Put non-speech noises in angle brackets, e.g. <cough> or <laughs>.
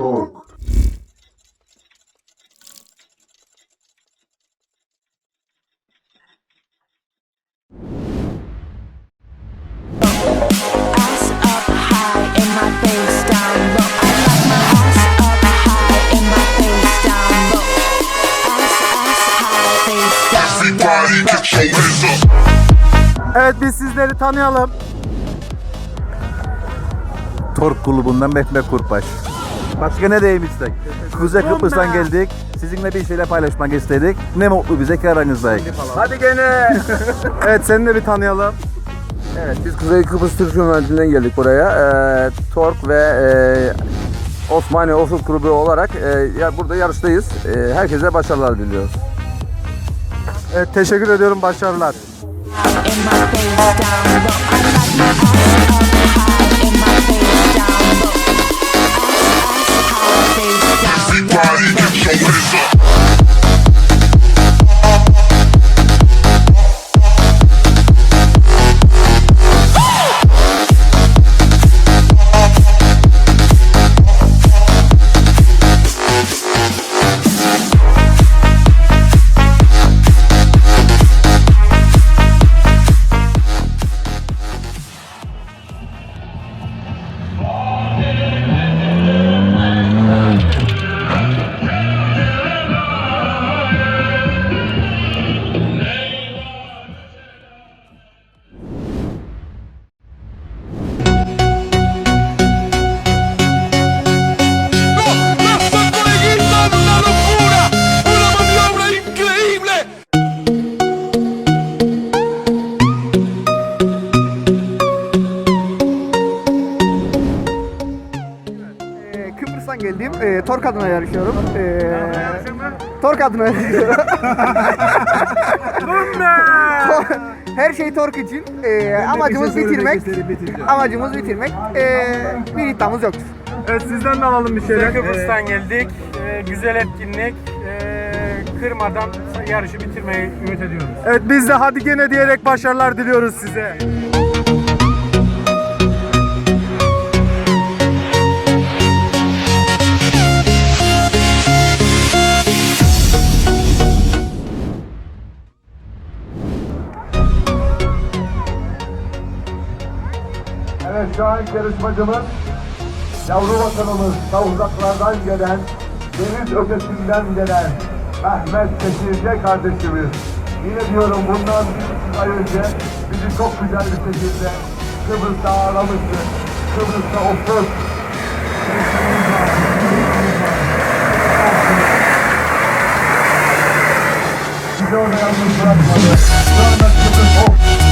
Up. Evet biz sizleri tanıyalım. Tork kulübünden Mehmet Kurbaş. Başka ne diyeyim istek? Kuzey Kıbrıs'tan geldik. Sizinle bir şeyler paylaşmak istedik. Ne mutlu bize ki aranızdayız. Hadi gene. <laughs> evet seni de bir tanıyalım. Evet biz Kuzey Kıbrıs Türk Cumhuriyeti'nden geldik buraya. Ee, Tork ve e, Osmaniye Offroad Kulübü olarak e, ya, burada yarıştayız. E, herkese başarılar diliyoruz. Evet teşekkür ediyorum başarılar. Geldim. Ee, Tork adına yarışıyorum. Ee, Tork adına yarışıyorum. <laughs> Tor- Her şey Tork için. Ee, amacımız bitirmek. Amacımız bitirmek. Ee, bir iddiamız yoktur. Evet sizden de alalım bir şeyler. Kıbrıs'tan geldik. Ee, güzel etkinlik. Ee, kırmadan yarışı bitirmeyi ümit ediyoruz. Evet biz de hadi gene diyerek başarılar diliyoruz size. Evet şu an yarışmacımız yavru vatanımız ta uzaklardan gelen, deniz ötesinden gelen Mehmet Teşirce kardeşimiz. Yine diyorum bundan bir ay önce bizi çok güzel bir şekilde Kıbrıs'ta ağırlamıştı. Kıbrıs'ta offroad Bizi orada yalnız bırakmadı. Şu anda